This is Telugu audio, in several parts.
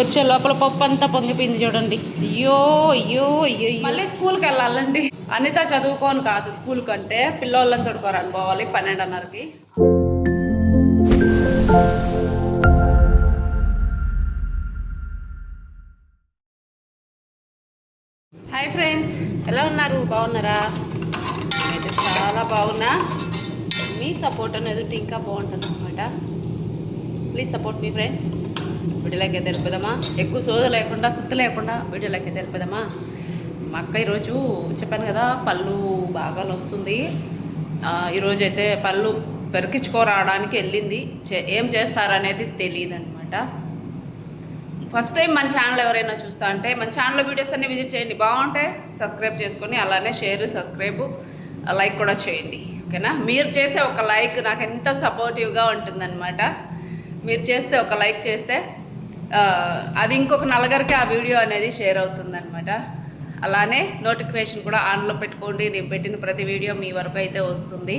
వచ్చే లోపల పప్పు అంతా పొంగిపోయింది చూడండి. అయ్యో అయ్యో అయ్యో మళ్ళీ స్కూల్కి వెళ్ళాలండి. అనిత చదువుకోని కాదు స్కూల్ కంటే పిల్లోళ్ళని తొడుకోరని పోవాలి పన్నెండున్నరకి. హాయ్ ఫ్రెండ్స్ ఎలా ఉన్నారు? బాగున్నారా? అయితే చాలా బాగున్నా. మీ సపోర్ట్ అనేది ఇంకా బాగుంటుంది అనమాట ప్లీజ్ సపోర్ట్ మీ ఫ్రెండ్స్. వీడియోలోకి తెలిపదమ్మా ఎక్కువ సోద లేకుండా సుత్తు లేకుండా వీడియోలోకి తెలిపదమ్మా మా అక్క ఈరోజు చెప్పాను కదా పళ్ళు బాగా వస్తుంది ఈరోజు అయితే పళ్ళు పెరికించుకోరావడానికి వెళ్ళింది. చే- ఏం చేస్తారనేది తెలియదు అనమాట ఫస్ట్ టైం మన ఛానల్ ఎవరైనా చూస్తా అంటే మన ఛానల్ వీడియోస్ అన్ని విజిట్ చేయండి. బాగుంటే సబ్స్క్రైబ్ చేసుకొని అలానే షేర్ సబ్స్క్రైబ్ లైక్ కూడా చేయండి. ఓకేనా? మీరు చేసే ఒక లైక్ నాకు ఎంత సపోర్టివ్గా ఉంటుందన్నమాట. మీరు చేస్తే ఒక లైక్ చేస్తే అది ఇంకొక నలుగురికి ఆ వీడియో అనేది షేర్ అవుతుందనమాట అలానే నోటిఫికేషన్ కూడా ఆన్లో పెట్టుకోండి. నేను పెట్టిన ప్రతి వీడియో మీ వరకు అయితే వస్తుంది.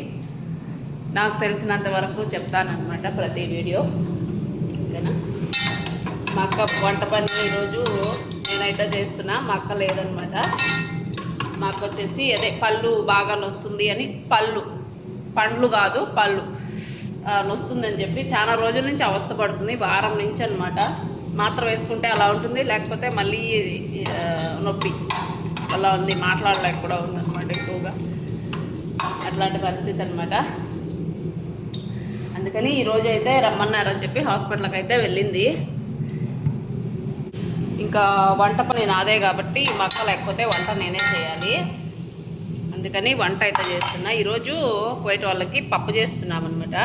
నాకు తెలిసినంత వరకు చెప్తానమాట ప్రతి వీడియో. ఓకేనా? మా అక్క వంట పని ఈరోజు నేనైతే చేస్తున్నా. మా అక్క లేదనమాట మా అక్క వచ్చేసి అదే పళ్ళు బాగా నొస్తుంది అని పళ్ళు. పండ్లు కాదు పళ్ళు. నొస్తుందని చెప్పి చాలా రోజుల నుంచి అవస్థ పడుతుంది. వారం నుంచి అనమాట మాత్ర వేసుకుంటే అలా ఉంటుంది లేకపోతే మళ్ళీ నొప్పి. అలా ఉంది మాట్లాడలేక కూడా ఉందన్నమాట ఎక్కువగా. అట్లాంటి పరిస్థితి అనమాట అందుకని ఈరోజు అయితే రమ్మన్నారని చెప్పి హాస్పిటల్కి అయితే వెళ్ళింది. ఇంకా వంట పని నాదే కాబట్టి మా అక్క లేకపోతే వంట నేనే చేయాలి. అందుకని వంట అయితే చేస్తున్నా. ఈరోజు కువైట్ వాళ్ళకి పప్పు చేస్తున్నాం అనమాట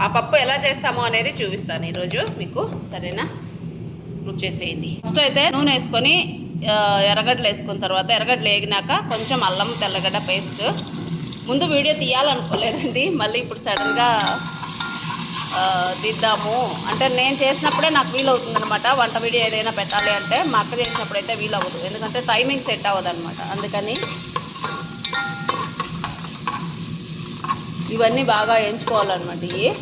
ఆ పప్పు ఎలా చేస్తామో అనేది చూపిస్తాను ఈరోజు మీకు సరేనా? రుచేసేయండి ఫస్ట్ అయితే నూనె వేసుకొని ఎర్రగడ్డలు వేసుకున్న తర్వాత ఎర్రగడ్డలు వేగినాక కొంచెం అల్లం తెల్లగడ్డ పేస్ట్. ముందు వీడియో తీయాలనుకోలేదండి మళ్ళీ ఇప్పుడు సడన్గా ఆ, తీద్దాము అంటే నేను చేసినప్పుడే నాకు వీలు వంట వీడియో ఏదైనా పెట్టాలి అంటే మా అక్క చేసినప్పుడైతే వీలు అవ్వదు ఎందుకంటే టైమింగ్ సెట్ అవ్వదు అనమాట అందుకని ఇవన్నీ బాగా వేయించుకోవాలన్నమాట ఇవి.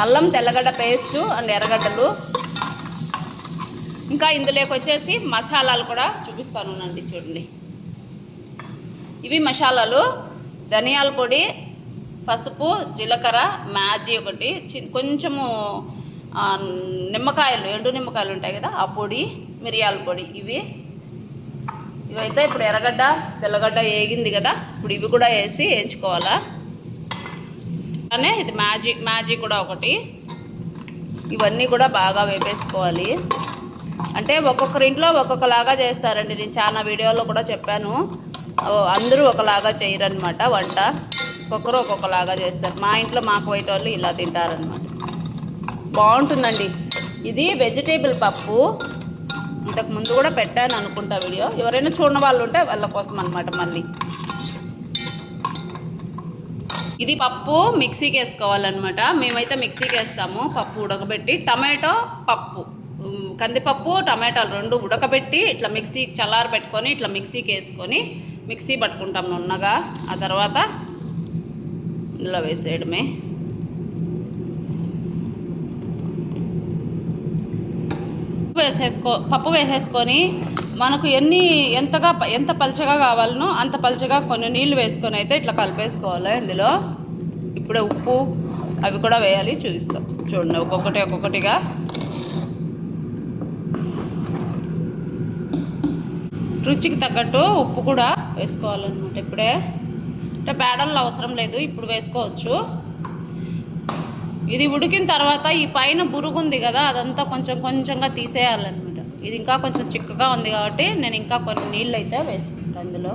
అల్లం తెల్లగడ్డ పేస్టు అండ్ ఎర్రగడ్డలు. ఇంకా ఇందులోకి వచ్చేసి మసాలాలు కూడా చూపిస్తాను అండి చూడండి. ఇవి మసాలాలు. ధనియాల పొడి పసుపు జీలకర్ర మ్యాజీ ఒకటి చి- కొంచెము నిమ్మకాయలు ఎండు నిమ్మకాయలు ఉంటాయి కదా ఆ పొడి మిరియాల పొడి ఇవి. ఇవైతే ఇప్పుడు ఎర్రగడ్డ తెల్లగడ్డ వేగింది కదా ఇప్పుడు ఇవి కూడా వేసి వేయించుకోవాలా అలానే ఇది మ్యాజీ మ్యాజీ కూడా ఒకటి. ఇవన్నీ కూడా బాగా వేపేసుకోవాలి. అంటే ఒక్కొక్కరి ఇంట్లో ఒక్కొక్కలాగా చేస్తారండి. నేను చాలా వీడియోలో కూడా చెప్పాను. అందరూ ఒకలాగా చేయరనమాట వంట. ఒక్కొక్కరు ఒక్కొక్కలాగా చేస్తారు. మా ఇంట్లో మాకు వైట్ వాళ్ళు ఇలా తింటారనమాట బాగుంటుందండి. ఇది వెజిటేబుల్ పప్పు. ఇంతకు ముందు కూడా పెట్టాను అనుకుంటా వీడియో. ఎవరైనా చూడని వాళ్ళు ఉంటే వాళ్ళ కోసం అనమాట మళ్ళీ. ఇది పప్పు మిక్సీకి వేసుకోవాలన్నమాట మేమైతే మిక్సీకి వేస్తాము పప్పు ఉడకబెట్టి టమాటో పప్పు. కందిపప్పు టమాటాలు రెండు ఉడకబెట్టి ఇట్లా మిక్సీ చల్లార పెట్టుకొని ఇట్లా మిక్సీకి వేసుకొని మిక్సీ పట్టుకుంటాం నున్నగా. ఆ తర్వాత ఇందులో వేసేయడమే. వేసేసుకో పప్పు వేసేసుకొని మనకు ఎన్ని ఎంతగా ఎంత పలుచగా కావాలనో అంత పలుచగా కొన్ని నీళ్ళు వేసుకొని అయితే ఇట్లా కలిపేసుకోవాలి ఇందులో. ఇప్పుడే ఉప్పు అవి కూడా వేయాలి చూపిస్తాం. చూడండి ఒక్కొక్కటి ఒక్కొక్కటిగా. రుచికి తగ్గట్టు ఉప్పు కూడా వేసుకోవాలన్నమాట ఇప్పుడే. అంటే పేడల్లో అవసరం లేదు ఇప్పుడు వేసుకోవచ్చు. ఇది ఉడికిన తర్వాత ఈ పైన బురుగు ఉంది కదా అదంతా కొంచెం కొంచెంగా తీసేయాలన్నమాట ఇది ఇంకా కొంచెం చిక్కగా ఉంది కాబట్టి నేను ఇంకా కొన్ని నీళ్ళు అయితే వేసుకుంటాను అందులో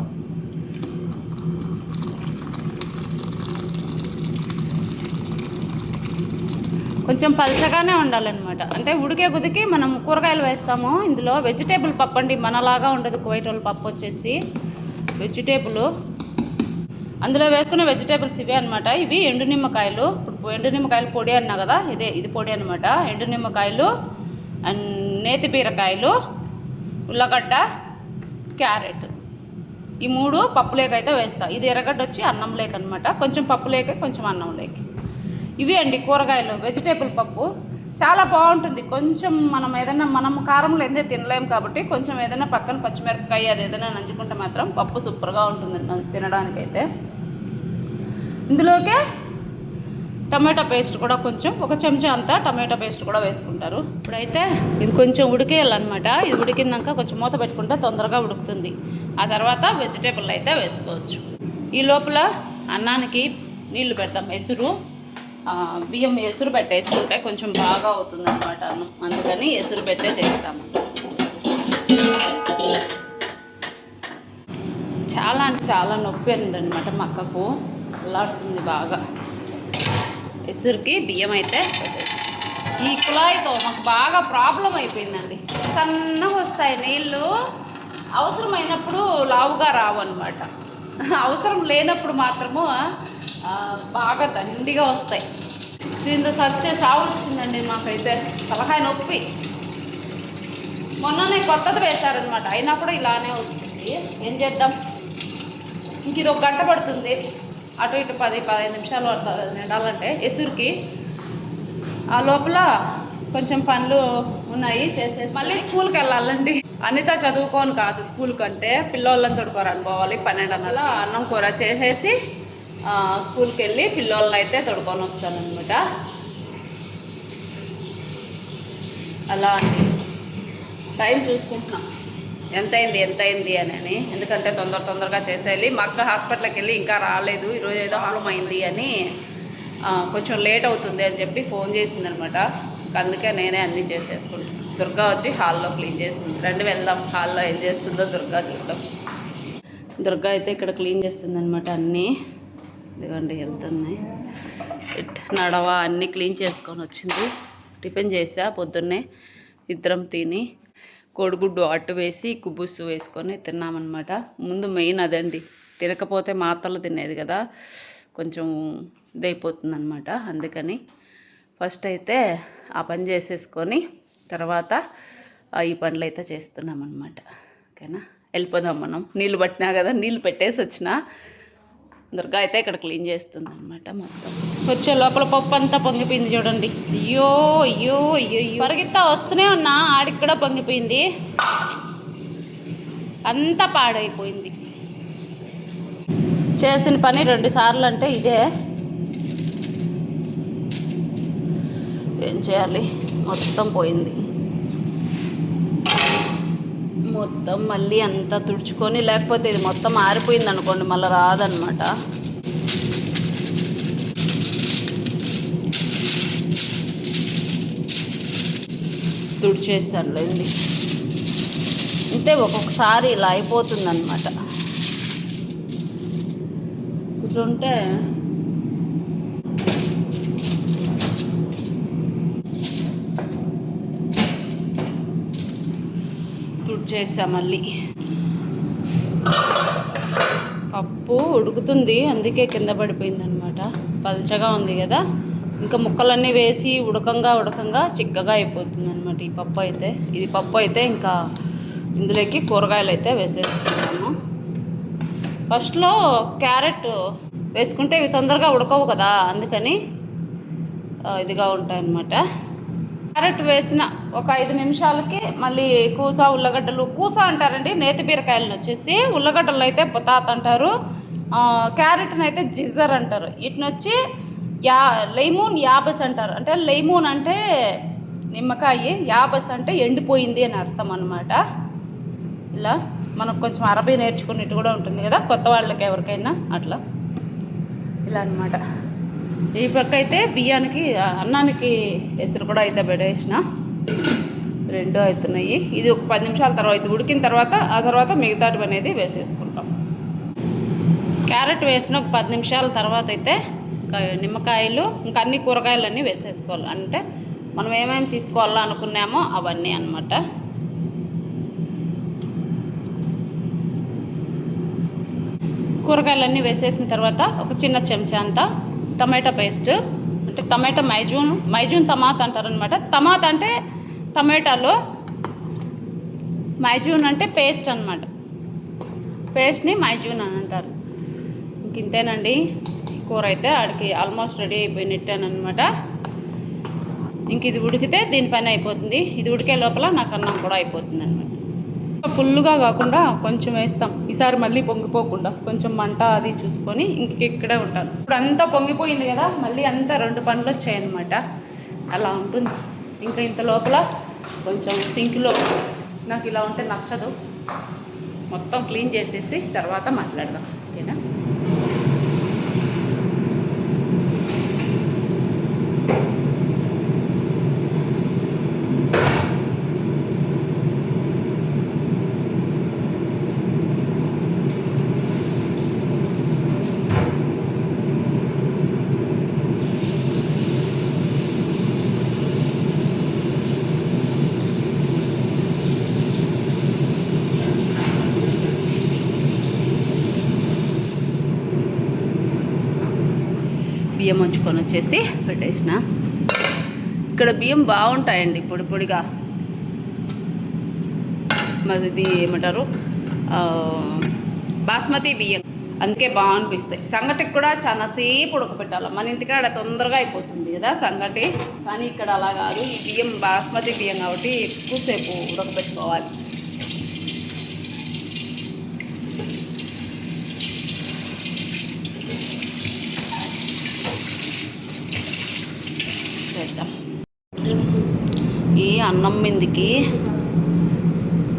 కొంచెం పలచగానే ఉండాలన్నమాట. అంటే ఉడికే గుదికి మనం కూరగాయలు వేస్తాము. ఇందులో వెజిటేబుల్ పప్పు అండి మనలాగా ఉండదు. కువైట్ పప్పు వచ్చేసి వెజిటేబుల్ అందులో వేసుకున్న వెజిటేబుల్స్ ఇవే అనమాట ఇవి ఎండు నిమ్మకాయలు. ఇప్పుడు ఎండు నిమ్మకాయలు పొడి అన్నా కదా ఇదే ఇది పొడి అనమాట ఎండు నిమ్మకాయలు అండ్ నేతి బీరకాయలు ఉల్లగడ్డ క్యారెట్. ఈ మూడు పప్పులేకైతే వేస్తా. ఇది ఎర్రగడ్డ వచ్చి అన్నం లేక అనమాట కొంచెం పప్పులేక కొంచెం అన్నం లేక. ఇవి అండి కూరగాయలు వెజిటేబుల్ పప్పు. చాలా బాగుంటుంది. కొంచెం మనం ఏదైనా మనం కారంలో ఏందే తినలేము కాబట్టి కొంచెం ఏదైనా పక్కన పచ్చిమిరపకాయ అది ఏదైనా నంచుకుంటే మాత్రం పప్పు సూపర్గా ఉంటుంది తినడానికైతే. ఇందులోకే టమాటా పేస్ట్ కూడా కొంచెం ఒక చెంచా అంతా టమాటా పేస్ట్ కూడా వేసుకుంటారు. ఇప్పుడైతే ఇది కొంచెం ఉడికేయాలన్నమాట. ఇది ఉడికిందాక కొంచెం మూత పెట్టుకుంటే తొందరగా ఉడుకుతుంది. ఆ తర్వాత వెజిటేబుల్ అయితే వేసుకోవచ్చు. ఈ లోపల అన్నానికి నీళ్ళు పెడతాం. ఎసురు బియ్యం ఎసురు పెట్టేసుకుంటే కొంచెం బాగా అవుతుంది అనమాట అన్నం. అందుకని ఎసురు పెట్టే చేస్తాము. చాలా అంటే చాలా నొప్పి అయిందనమాట మక్కకు. అక్కకు అల్లాడుతుంది బాగా. ఎసురుకి బియ్యం అయితే ఈ కుళాయితో మాకు బాగా ప్రాబ్లం అయిపోయిందండి. సన్నగా వస్తాయి నీళ్ళు. అవసరమైనప్పుడు లావుగా రావు అనమాట అవసరం లేనప్పుడు మాత్రము బాగా దండిగా వస్తాయి. దీంతో సచ్చే చావు వచ్చిందండి మాకైతే. తలకాయ నొప్పి. మొన్ననే కొత్తది వేశారనమాట అయినా కూడా ఇలానే వస్తుంది. ఏం చేద్దాం? ఇంక ఇది ఒక గంట పడుతుంది. అటు ఇటు పది పదిహేను నిమిషాలు పడుతుంది నిండాలంటే. ఎసురుకి ఆ లోపల కొంచెం పనులు ఉన్నాయి చేసేసి మళ్ళీ స్కూల్కి వెళ్ళాలండి. అనిత చదువుకోని కాదు స్కూల్ కంటే పిల్లోళ్ళని తొడుకోరని పోవాలి పన్నెండున్నర అన్నం కూర చేసేసి స్కూల్కి వెళ్ళి పిల్లోళ్ళని అయితే తొడుకొని వస్తానమాట అలా అండి. టైం చూసుకుంటున్నాం. ఎంత అయింది ఎంత అయింది అని. అని ఎందుకంటే తొందర తొందరగా చేసేయాలి. మా అక్క హాస్పిటల్కి వెళ్ళి ఇంకా రాలేదు. ఈరోజు ఏదో హాలం అయింది అని కొంచెం లేట్ అవుతుంది అని చెప్పి ఫోన్ చేసిందనమాట. అందుకే నేనే అన్నీ చేసేసుకుంటాను దుర్గా వచ్చి హాల్లో క్లీన్ చేస్తుంది. రండి వెళ్దాం. హాల్లో ఏం చేస్తుందో దుర్గా చూద్దాం. దుర్గా అయితే ఇక్కడ క్లీన్ చేస్తుందనమాట అన్నీ. ఇదిగోండి వెళ్తుంది ఇట్ నడవ అన్నీ క్లీన్ చేసుకొని వచ్చింది. టిఫిన్ చేసా పొద్దున్నే. ఇద్దరం తిని కోడిగుడ్డు అట్టు వేసి కుబుసు వేసుకొని తిన్నామన్నమాట. ముందు మెయిన్ అదండి. తినకపోతే మాత్రలు తినేది కదా. కొంచెం ఇదైపోతుంది అనమాట అందుకని ఫస్ట్ అయితే ఆ పని చేసేసుకొని తర్వాత ఈ పనులు అయితే చేస్తున్నాం అనమాట ఓకేనా? వెళ్ళిపోదాం మనం. నీళ్ళు పట్టినా కదా నీళ్ళు పెట్టేసి వచ్చినా దుర్గా అయితే ఇక్కడ క్లీన్ చేస్తుంది అనమాట మొత్తం. వచ్చే లోపల పప్పు అంతా పొంగిపోయింది చూడండి. అయ్యో అయ్యో అయ్యో అయ్యో. పరిగెత్తా వస్తూనే ఉన్నా ఆడికి కూడా పొంగిపోయింది. అంతా పాడైపోయింది. చేసిన పని రెండు సార్లు అంటే ఇదే. ఏం చేయాలి? మొత్తం పోయింది. మొత్తం మళ్ళీ అంతా తుడుచుకొని లేకపోతే ఇది మొత్తం ఆరిపోయింది అనుకోండి మళ్ళీ రాదనమాట తుడిచేసాను లేండి. అంటే ఒక్కొక్కసారి ఇలా అయిపోతుంది అనమాట ఇట్లుంటే చేసా మళ్ళీ. పప్పు ఉడుకుతుంది అందుకే కింద పడిపోయింది అనమాట పల్చగా ఉంది కదా ఇంకా ముక్కలన్నీ వేసి ఉడకంగా ఉడకంగా చిక్కగా అయిపోతుంది అనమాట ఈ పప్పు అయితే. ఇది పప్పు అయితే ఇంకా ఇందులోకి కూరగాయలు అయితే వేసేసుకున్నాము ఫస్ట్లో క్యారెట్ వేసుకుంటే ఇవి తొందరగా ఉడకవు కదా అందుకని ఇదిగా ఇదిగా ఉంటాయన్నమాట. క్యారెట్ వేసిన ఒక ఐదు నిమిషాలకి మళ్ళీ కూస ఉల్లగడ్డలు కూస అంటారండి నేతి బీరకాయలను వచ్చేసి ఉల్లగడ్డలు అయితే పొతాత్ అంటారు. క్యారెట్ని అయితే జిజర్ అంటారు. వీటినొచ్చి యా లెమూన్ యాబస్ అంటారు. అంటే లెమూన్ అంటే నిమ్మకాయ యాబస్ అంటే ఎండిపోయింది అని అర్థం అనమాట ఇలా మనకు కొంచెం అరబీ నేర్చుకునేట్టు కూడా ఉంటుంది కదా కొత్త వాళ్ళకి ఎవరికైనా అట్లా. ఇలా అన్నమాట. ఈ పక్క అయితే బియ్యానికి అన్నానికి ఎసురు కూడా అయితే పెట్టేసిన రెండు అవుతున్నాయి ఇది ఒక పది నిమిషాల తర్వాత ఉడికిన తర్వాత ఆ తర్వాత మిగతాటి అనేది వేసేసుకుంటాం. క్యారెట్ వేసిన ఒక పది నిమిషాల తర్వాత అయితే నిమ్మకాయలు ఇంకా అన్ని కూరగాయలన్నీ వేసేసుకోవాలి. అంటే మనం ఏమేమి తీసుకోవాలా అనుకున్నామో అవన్నీ అన్నమాట. కూరగాయలన్నీ వేసేసిన తర్వాత ఒక చిన్న చెంచా అంతా టమాటా పేస్ట్ అంటే టమాటా మైజూన్ మైజూన్ అంటారు అంటారనమాట. టమాటా అంటే టమాటాలో మైజూన్ అంటే పేస్ట్ అనమాట పేస్ట్ని మైజూన్ అని అంటారు. ఇంక ఇంతేనండి. కూర అయితే ఆడికి ఆల్మోస్ట్ రెడీ అయిపోయినట్టేనమాట ఇంక ఇది ఉడికితే దీనిపైన అయిపోతుంది. ఇది ఉడికే లోపల నాకు అన్నం కూడా అయిపోతుంది అనమాట ఫుల్గా కాకుండా కొంచెం వేస్తాం. ఈసారి మళ్ళీ పొంగిపోకుండా కొంచెం మంట అది చూసుకొని ఇంక ఇక్కడే ఉంటాను. ఇప్పుడు అంతా పొంగిపోయింది కదా మళ్ళీ అంతా రెండు పనులు వచ్చాయన్నమాట. అలా ఉంటుంది. ఇంకా ఇంత లోపల కొంచెం సింక్లో నాకు ఇలా ఉంటే నచ్చదు. మొత్తం క్లీన్ చేసేసి తర్వాత మాట్లాడదాం. ఓకేనా? బియ్యం వంచుకొని వచ్చేసి పెట్టేసిన. ఇక్కడ బియ్యం బాగుంటాయండి పొడి పొడిగా. మరి ఇది ఏమంటారు? బాస్మతి బియ్యం. అందుకే బాగా అనిపిస్తాయి సంగటికి కూడా చాలా సేపు ఉడకబెట్టాలి. మన ఇంటికాడ తొందరగా అయిపోతుంది కదా సంగటి. కానీ ఇక్కడ అలా కాదు. ఈ బియ్యం బాస్మతి బియ్యం కాబట్టి ఎక్కువసేపు ఉడకబెట్టుకోవాలి చేద్దాం ఈ అన్నం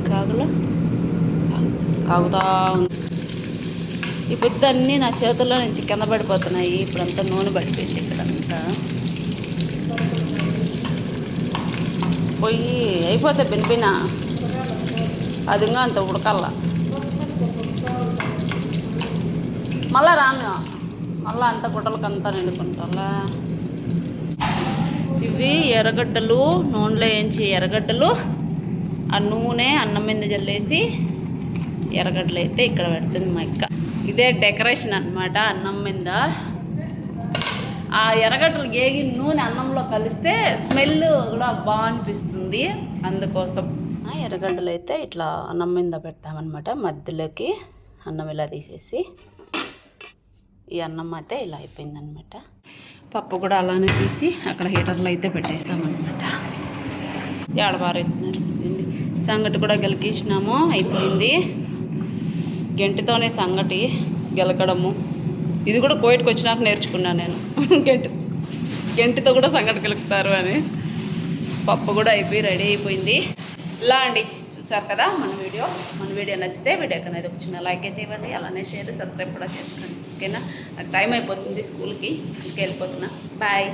కాగుల కాగుతా ఉంది. ఈ పొద్దు అన్నీ నా చేతుల్లో నుంచి కింద పడిపోతున్నాయి. ఇప్పుడంతా నూనె పడిపోయింది ఇక్కడంతా. పొయ్యి అయిపోతే పినిపిన అది ఇంకా అంత ఉడకల్ల. మళ్ళా రాను. మళ్ళా అంత గుడ్డలకంతా నిండుకుంటా ఇవి ఎర్రగడ్డలు నూనెలో వేయించి ఎర్రగడ్డలు. ఆ నూనె అన్నం మీద జల్లేసి ఎర్రగడ్డలు అయితే ఇక్కడ పెడుతుంది మా ఇక్క ఇదే డెకరేషన్ అనమాట అన్నం మీద. ఆ ఎర్రగడ్డలు ఏగి నూనె అన్నంలో కలిస్తే స్మెల్ కూడా బాగా అనిపిస్తుంది. అందుకోసం ఆ ఎర్రగడ్డలు అయితే ఇట్లా అన్నం మీద పెడతామన్నమాట. మధ్యలోకి అన్నం ఇలా తీసేసి ఈ అన్నం అయితే ఇలా అయిపోయిందనమాట పప్పు కూడా అలానే తీసి అక్కడ హీటర్లో అయితే పెట్టేస్తామన్నమాట. ఏడబారేస్తున్నారు సంగటి కూడా గెలికిచ్చినాము అయిపోయింది. గెంటితోనే సంగటి గెలకడము. ఇది కూడా కోయిట్కి వచ్చినాక నేర్చుకున్నాను నేను. గెంటి గెంటితో కూడా సంగటి గెలుకుతారు అని. పప్పు కూడా అయిపోయి రెడీ అయిపోయింది. ఇలా అండి. చూసారు కదా మన వీడియో? మన వీడియో నచ్చితే వీడియోకి అనేది ఒక చిన్న లైక్ అయితే ఇవ్వండి. అలానే షేర్ సబ్స్క్రైబ్ కూడా చేసుకోండి. ఓకేనా? నాకు టైం అయిపోతుంది స్కూల్కి. అందుకే వెళ్ళిపోతున్నా. బాయ్.